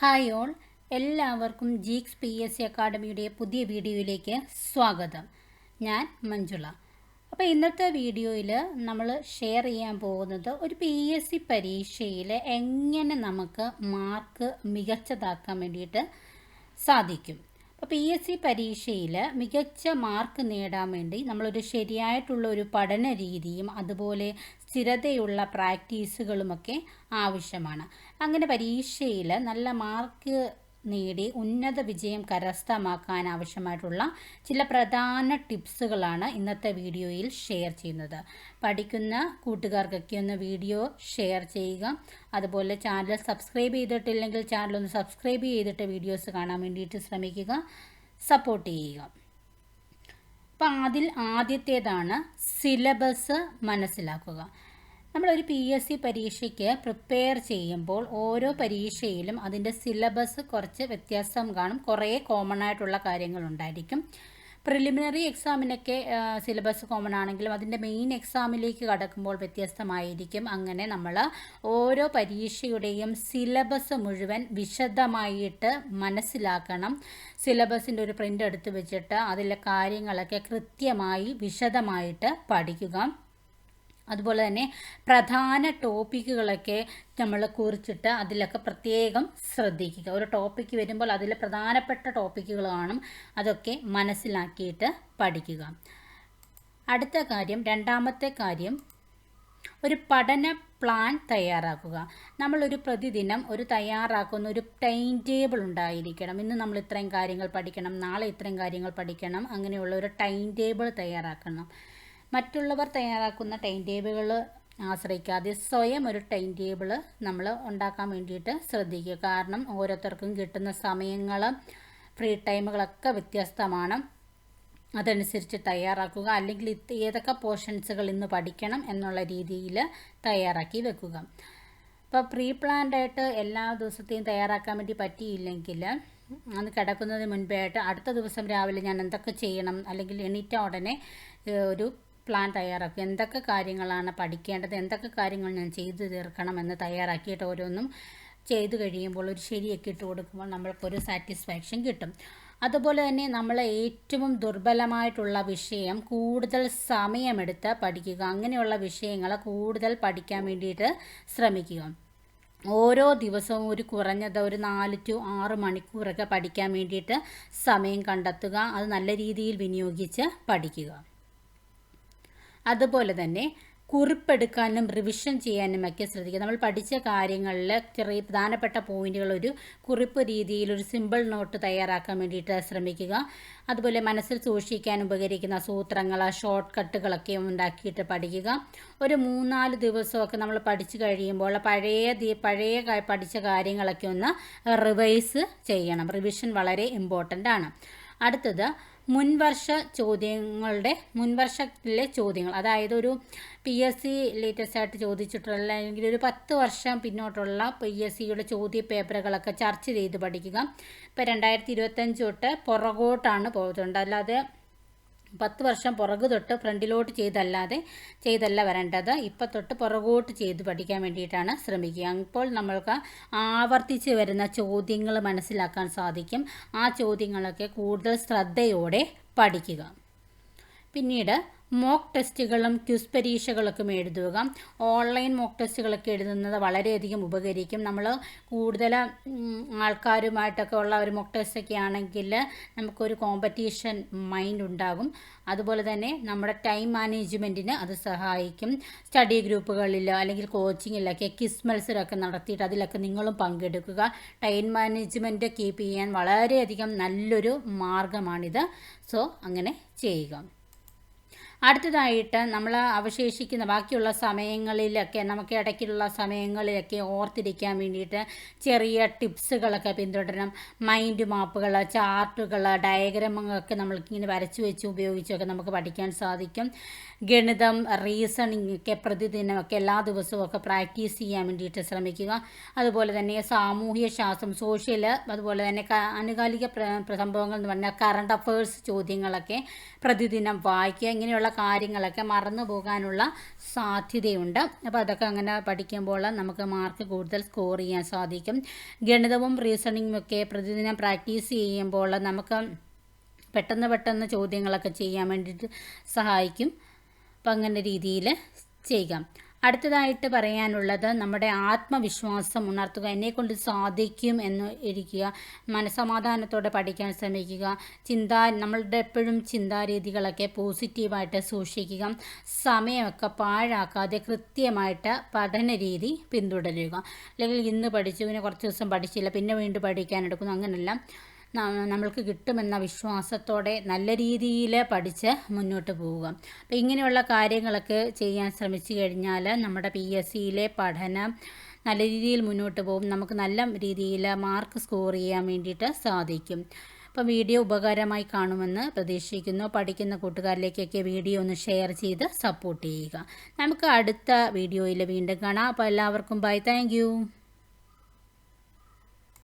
Hi all. എല്ലാവർക്കും Geeks P S C അക്കാഡമിയുടെ പുതിയ വീഡിയോയിലേക്ക് സ്വാഗതം. ഞാൻ മഞ്ജുള. അപ്പോൾ ഇന്നത്തെ വീഡിയോയിൽ നമ്മൾ ഷെയർ ചെയ്യാൻ പോകുന്നത് ഒരു പി എസ് സി പരീക്ഷയിൽ എങ്ങനെ നമുക്ക് മാർക്ക് മികച്ചതാക്കാൻ വേണ്ടിയിട്ട് സാധിക്കും. അപ്പോൾ പി എസ് സി പരീക്ഷയിൽ മികച്ച മാർക്ക് നേടാൻ വേണ്ടി നമ്മളൊരു ശരിയായിട്ടുള്ള ഒരു പഠന രീതിയും അതുപോലെ സ്ഥിരതയുള്ള പ്രാക്ടീസുകളുമൊക്കെ ആവശ്യമാണ്. അങ്ങനെ പരീക്ഷയിൽ നല്ല മാർക്ക് നേടി ഉന്നത വിജയം കരസ്ഥമാക്കാൻ ആവശ്യമായിട്ടുള്ള ചില പ്രധാന ടിപ്സുകളാണ് ഇന്നത്തെ വീഡിയോയിൽ ഷെയർ ചെയ്യുന്നത്. പഠിക്കുന്ന കൂട്ടുകാർക്കൊക്കെ ഒന്ന് വീഡിയോ ഷെയർ ചെയ്യുക. അതുപോലെ ചാനൽ സബ്സ്ക്രൈബ് ചെയ്തിട്ടില്ലെങ്കിൽ ചാനൽ ഒന്ന് സബ്സ്ക്രൈബ് ചെയ്തിട്ട് വീഡിയോസ് കാണാൻ വേണ്ടിയിട്ട് ശ്രമിക്കുക. സപ്പോർട്ട് ചെയ്യുക. അപ്പം അതിൽ ആദ്യത്തേതാണ് സിലബസ് മനസ്സിലാക്കുക. നമ്മളൊരു പി എസ് സി പരീക്ഷയ്ക്ക് പ്രിപ്പയർ ചെയ്യുമ്പോൾ ഓരോ പരീക്ഷയിലും അതിന്റെ സിലബസ് കുറച്ച് വ്യത്യാസം കാണും. കുറേ കോമൺ ആയിട്ടുള്ള കാര്യങ്ങളുണ്ടായിരിക്കും. പ്രിലിമിനറി എക്സാമിനൊക്കെ സിലബസ് കോമൺ ആണെങ്കിലും അതിന്റെ മെയിൻ എക്സാമിലേക്ക് കടക്കുമ്പോൾ വ്യത്യസ്തമായിരിക്കും. അങ്ങനെ നമ്മൾ ഓരോ പരീക്ഷയുടെയും സിലബസ് മുഴുവൻ വിശദമായിട്ട് മനസ്സിലാക്കണം. സിലബസിന്റെ ഒരു പ്രിന്റ് എടുത്ത് വെച്ചിട്ട് അതിലെ കാര്യങ്ങളൊക്കെ കൃത്യമായി വിശദമായിട്ട് പഠിക്കുക. അതുപോലെ തന്നെ പ്രധാന ടോപ്പിക്കുകളൊക്കെ നമ്മൾ കുറിച്ചിട്ട് അതിലൊക്കെ പ്രത്യേകം ശ്രദ്ധിക്കുക. ഒരു ടോപ്പിക്ക് വരുമ്പോൾ അതിൽ പ്രധാനപ്പെട്ട ടോപ്പിക്കുകൾ കാണും. അതൊക്കെ മനസ്സിലാക്കിയിട്ട് പഠിക്കുക. അടുത്ത കാര്യം രണ്ടാമത്തെ കാര്യം ഒരു പഠന പ്ലാൻ തയ്യാറാക്കുക. നമ്മളൊരു പ്രതിദിനം ഒരു തയ്യാറാക്കുന്ന ഒരു ടൈം ടേബിൾ ഉണ്ടായിരിക്കണം. ഇന്ന് നമ്മൾ ഇത്രയും കാര്യങ്ങൾ പഠിക്കണം നാളെ ഇത്രയും കാര്യങ്ങൾ പഠിക്കണം. അങ്ങനെയുള്ള ഒരു ടൈം ടേബിൾ തയ്യാറാക്കണം. മറ്റുള്ളവർ തയ്യാറാക്കുന്ന ടൈം ടേബിളുകൾ ആശ്രയിക്കാതെ സ്വയം ഒരു ടൈം ടേബിൾ നമ്മൾ ഉണ്ടാക്കാൻ വേണ്ടിയിട്ട് ശ്രദ്ധിക്കുക. കാരണം ഓരോരുത്തർക്കും കിട്ടുന്ന സമയങ്ങൾ ഫ്രീ ടൈമുകളൊക്കെ വ്യത്യസ്തമാണ്. അതനുസരിച്ച് തയ്യാറാക്കുക. അല്ലെങ്കിൽ ഏതൊക്കെ പോർഷൻസുകൾ ഇന്ന് പഠിക്കണം എന്നുള്ള രീതിയിൽ തയ്യാറാക്കി വെക്കുക. ഇപ്പോൾ പ്രീ പ്ലാൻഡായിട്ട് എല്ലാ ദിവസത്തെയും തയ്യാറാക്കാൻ വേണ്ടി പറ്റിയില്ലെങ്കിൽ അന്ന് കിടക്കുന്നതിന് മുൻപേ ആയിട്ട് അടുത്ത ദിവസം രാവിലെ ഞാൻ എന്തൊക്കെ ചെയ്യണം അല്ലെങ്കിൽ എണീറ്റ ഉടനെ ഒരു പ്ലാൻ തയ്യാറാക്കുക എന്തൊക്കെ കാര്യങ്ങളാണ് പഠിക്കേണ്ടത്? എന്തൊക്കെ കാര്യങ്ങൾ ഞാൻ ചെയ്തു തീർക്കണം എന്ന് തയ്യാറാക്കിയിട്ട് ഓരോന്നും ചെയ്തു കഴിയുമ്പോൾ ഒരു ശരിയൊക്കെ ഇട്ട് കൊടുക്കുമ്പോൾ നമ്മൾക്കൊരു സാറ്റിസ്ഫാക്ഷൻ കിട്ടും. അതുപോലെ തന്നെ നമ്മൾ ഏറ്റവും ദുർബലമായിട്ടുള്ള വിഷയം കൂടുതൽ സമയമെടുത്ത് പഠിക്കുക. അങ്ങനെയുള്ള വിഷയങ്ങൾ കൂടുതൽ പഠിക്കാൻ വേണ്ടിയിട്ട് ശ്രമിക്കുക. ഓരോ ദിവസവും ഒരു കുറഞ്ഞത് ഒരു നാല് ടു ആറ് മണിക്കൂറൊക്കെ പഠിക്കാൻ വേണ്ടിയിട്ട് സമയം കണ്ടെത്തുക. അത് നല്ല രീതിയിൽ വിനിയോഗിച്ച് പഠിക്കുക. അതുപോലെ തന്നെ കുറിപ്പെടുക്കാനും റിവിഷൻ ചെയ്യാനും ഒക്കെ ശ്രദ്ധിക്കുക. നമ്മൾ പഠിച്ച കാര്യങ്ങളിൽ ചെറിയ പ്രധാനപ്പെട്ട പോയിന്റുകൾ ഒരു കുറിപ്പ് രീതിയിൽ ഒരു സിമ്പിൾ നോട്ട് തയ്യാറാക്കാൻ വേണ്ടിയിട്ട് ശ്രമിക്കുക. അതുപോലെ മനസ്സിൽ സൂക്ഷിക്കാൻ ഉപകരിക്കുന്ന സൂത്രങ്ങൾ ഷോർട്ട് കട്ടുകളൊക്കെ ഉണ്ടാക്കിയിട്ട് പഠിക്കുക. ഒരു മൂന്നാൽ ദിവസമൊക്കെ നമ്മൾ പഠിച്ചു കഴിയുമ്പോൾ പഴയ പഴയ പഠിച്ച കാര്യങ്ങളൊക്കെ ഒന്ന് റിവൈസ് ചെയ്യണം. റിവിഷൻ വളരെ ഇമ്പോർട്ടന്റ് ആണ്. അടുത്തത് മുൻവർഷ ചോദ്യങ്ങളുടെ മുൻവർഷത്തിലെ ചോദ്യങ്ങൾ. അതായത് ഒരു പി എസ് സി ലേറ്റസ്റ്റ് ആയിട്ട് ചോദിച്ചിട്ടുള്ള അല്ലെങ്കിൽ ഒരു പത്ത് വർഷം പിന്നോട്ടുള്ള പി എസ് സിയുടെ ചോദ്യ പേപ്പറുകളൊക്കെ ചർച്ച ചെയ്ത് പഠിക്കുക. ഇപ്പോൾ രണ്ടായിരത്തി ഇരുപത്തഞ്ച് തൊട്ട് പുറകോട്ടാണ് പോയിട്ടുണ്ട് അല്ലാതെ പത്ത് വർഷം പുറകു തൊട്ട് ഫ്രണ്ടിലോട്ട് ചെയ്തല്ലാതെ ചെയ്തല്ല വരേണ്ടത്. ഇപ്പം തൊട്ട് പുറകോട്ട് ചെയ്ത് പഠിക്കാൻ വേണ്ടിയിട്ടാണ് ശ്രമിക്കുക. അപ്പോൾ നമ്മൾക്ക് ആവർത്തിച്ച് വരുന്ന ചോദ്യങ്ങൾ മനസ്സിലാക്കാൻ സാധിക്കും. ആ ചോദ്യങ്ങളൊക്കെ കൂടുതൽ ശ്രദ്ധയോടെ പഠിക്കുക. പിന്നീട് മോക്ക് ടെസ്റ്റുകളും ക്വിസ് പരീക്ഷകളൊക്കെ എഴുതുക. ഓൺലൈൻ മോക്ക് ടെസ്റ്റുകളൊക്കെ എഴുതുന്നത് വളരെയധികം ഉപകരിക്കും. നമ്മൾ കൂടുതൽ ആൾക്കാരുമായിട്ടൊക്കെ ഉള്ള ഒരു മോക്ക് ടെസ്റ്റൊക്കെ ആണെങ്കിൽ നമുക്കൊരു കോമ്പറ്റീഷൻ മൈൻഡ് ഉണ്ടാകും. അതുപോലെ തന്നെ നമ്മുടെ ടൈം മാനേജ്മെന്റിന് അത് സഹായിക്കും. സ്റ്റഡി ഗ്രൂപ്പുകളിൽ അല്ലെങ്കിൽ കോച്ചിങ്ങിലൊക്കെ ക്വിസ് മത്സരമൊക്കെ നടത്തിയിട്ട് അതിലൊക്കെ നിങ്ങളും പങ്കെടുക്കുക. ടൈം മാനേജ്മെന്റ് കീപ്പ് ചെയ്യാൻ വളരെയധികം നല്ലൊരു മാർഗമാണിത്. സോ അങ്ങനെ ചെയ്യുക. അടുത്തതായിട്ട് നമ്മൾ അവശേഷിക്കുന്ന ബാക്കിയുള്ള സമയങ്ങളിലൊക്കെ നമുക്ക് ഇടയ്ക്കുള്ള സമയങ്ങളിലൊക്കെ ഓർത്തിരിക്കാൻ വേണ്ടിയിട്ട് ചെറിയ ടിപ്സുകളൊക്കെ പിന്തുടരണം. മൈൻഡ് മാപ്പുകൾ ചാർട്ടുകൾ ഡയഗ്രമൊക്കെ നമ്മൾക്കിങ്ങനെ വരച്ചു വെച്ച് ഉപയോഗിച്ചൊക്കെ നമുക്ക് പഠിക്കാൻ സാധിക്കും. ഗണിതം റീസണിങ് ഒക്കെ പ്രതിദിനമൊക്കെ എല്ലാ ദിവസവും ഒക്കെ പ്രാക്ടീസ് ചെയ്യാൻ വേണ്ടിയിട്ട് ശ്രമിക്കുക. അതുപോലെ തന്നെ സാമൂഹ്യ ശാസ്ത്രം സോഷ്യൽ അതുപോലെ തന്നെ ആനുകാലിക സംഭവങ്ങൾ എന്ന് പറഞ്ഞാൽ കറണ്ട് അഫേഴ്സ് ചോദ്യങ്ങളൊക്കെ പ്രതിദിനം വായിക്കുക. ഇങ്ങനെയുള്ള ഇങ്ങനെയുള്ള കാര്യങ്ങളൊക്കെ മറന്നു പോകാനുള്ള സാധ്യതയുണ്ട്. അപ്പോൾ അതൊക്കെ അങ്ങനെ പഠിക്കുമ്പോൾ നമുക്ക് മാർക്ക് കൂടുതൽ സ്കോർ ചെയ്യാൻ സാധിക്കും. ഗണിതവും റീസണിങ്ങും ഒക്കെ പ്രതിദിനം പ്രാക്ടീസ് ചെയ്യുമ്പോൾ നമുക്ക് പെട്ടെന്ന് പെട്ടെന്ന് ചോദ്യങ്ങളൊക്കെ ചെയ്യാൻ വേണ്ടിയിട്ട് സഹായിക്കും. അപ്പം അങ്ങനെ രീതിയിൽ ചെയ്യുക അടുത്തതായിട്ട് പറയാനുള്ളത് നമ്മുടെ ആത്മവിശ്വാസം ഉണർത്തുക എന്നെക്കൊണ്ട് സാധിക്കും എന്ന് ഇരിക്കുക മനസമാധാനത്തോടെ പഠിക്കാൻ ശ്രമിക്കുക ചിന്താ നമ്മളുടെ എപ്പോഴും ചിന്താരീതികളൊക്കെ പോസിറ്റീവായിട്ട് സൂക്ഷിക്കുക സമയമൊക്കെ പാഴാക്കാതെ കൃത്യമായിട്ട് പഠന രീതി പിന്തുടരുക. അല്ലെങ്കിൽ ഇന്ന് പഠിച്ചു പിന്നെ കുറച്ച് ദിവസം പഠിച്ചില്ല പിന്നെ വീണ്ടും പഠിക്കാൻ എടുക്കുന്നു അങ്ങനെയല്ല. നമ്മൾക്ക് കിട്ടുമെന്ന വിശ്വാസത്തോടെ നല്ല രീതിയിൽ പഠിച്ച് മുന്നോട്ട് പോവുക. അപ്പോൾ ഇങ്ങനെയുള്ള കാര്യങ്ങളൊക്കെ ചെയ്യാൻ ശ്രമിച്ചു കഴിഞ്ഞാൽ നമ്മുടെ പി എസ് സിയിലെ പഠനം നല്ല രീതിയിൽ മുന്നോട്ട് പോകും. നമുക്ക് നല്ല രീതിയിൽ മാർക്ക് സ്കോർ ചെയ്യാൻ വേണ്ടിയിട്ട് സാധിക്കും. അപ്പോൾ വീഡിയോ ഉപകാരമായി കാണുമെന്ന് പ്രതീക്ഷിക്കുന്നു. പഠിക്കുന്ന കൂട്ടുകാരിലേക്കൊക്കെ വീഡിയോ ഒന്ന് ഷെയർ ചെയ്ത് സപ്പോർട്ട് ചെയ്യുക. നമുക്ക് അടുത്ത വീഡിയോയിൽ വീണ്ടും കാണാം. അപ്പോൾ എല്ലാവർക്കും ബൈ താങ്ക്